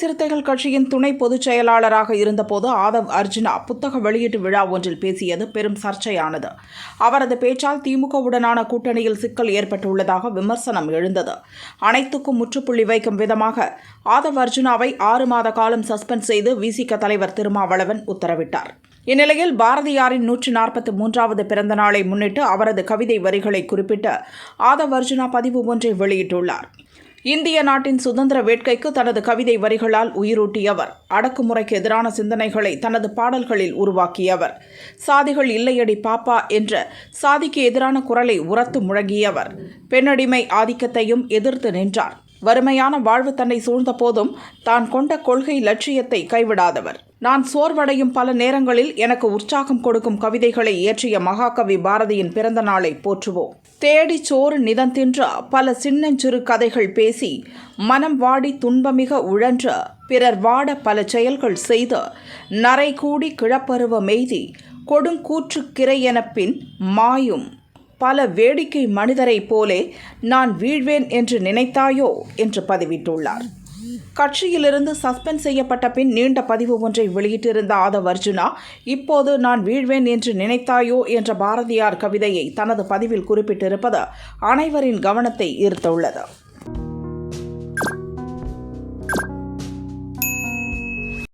சிறுத்தைகள் கட்சியின் துணை பொதுச் செயலாளராக இருந்தபோது ஆதவ் அர்ஜுனா புத்தக வெளியீட்டு விழா ஒன்றில் பேசியது பெரும் சர்ச்சையானது. அவரது பேச்சால் திமுகவுடனான கூட்டணியில் சிக்கல் ஏற்பட்டுள்ளதாக விமர்சனம் எழுந்தது. அனைத்துக்கும் முற்றுப்புள்ளி வைக்கும் விதமாக ஆதவ் அர்ஜுனாவை ஆறு மாத காலம் சஸ்பெண்ட் செய்து விசிக தலைவர் திருமாவளவன் உத்தரவிட்டார். இந்நிலையில் பாரதியாரின் நூற்றி நாற்பத்தி மூன்றாவது பிறந்த நாளை முன்னிட்டு அவரது கவிதை வரிகளை குறிப்பிட்டு ஆதவ் அர்ஜுனா பதிவு ஒன்றை வெளியிட்டுள்ளார். இந்திய நாட்டின் சுதந்திர வேட்கைக்கு தனது கவிதை வரிகளால் உயிரூட்டியவர் அடக்குமுறைக்கு எதிரான சிந்தனைகளை தனது பாடல்களில் உருவாக்கியவர் சாதிகள் இல்லையடி பாப்பா என்ற சாதிக்கு எதிரான குரலை உரத்து முழங்கியவர் பெண்ணடிமை ஆதிக்கத்தையும் எதிர்த்து நின்றார். வறுமையான வாழ்வு தன்னை சூழ்ந்த போதும் தான் கொண்ட கொள்கை லட்சியத்தை கைவிடாதவர். நான் சோர்வடையும் பல நேரங்களில் எனக்கு உற்சாகம் கொடுக்கும் கவிதைகளை இயற்றிய மகாகவி பாரதியின் பிறந்த நாளை போற்றுவோம். தேடி சோறு நிதந்தின்ற பல சின்னஞ்சிறு கதைகள் பேசி மனம் வாடி துன்பமிக உழன்ற பிறர் வாட பல செயல்கள் செய்த நரை கூடி கிழப்பருவ மெய்தி கொடுங்கூற்று கிரையெனப்பின் மாயும் பல வேடிக்கை மனிதரைப் போலே நான் வீழ்வேன் என்று நினைத்தாயோ என்று பதிவிட்டுள்ளார். கட்சியிலிருந்து சஸ்பெண்ட் செய்யப்பட்ட பின் நீண்ட பதிவு ஒன்றை வெளியிட்டிருந்த ஆதவ் அர்ஜுனா இப்போது நான் வீழ்வேன் என்று நினைத்தாயோ என்ற பாரதியார் கவிதையை தனது பதிவில் குறிப்பிட்டிருப்பது அனைவரின் கவனத்தை ஈர்த்துள்ளது.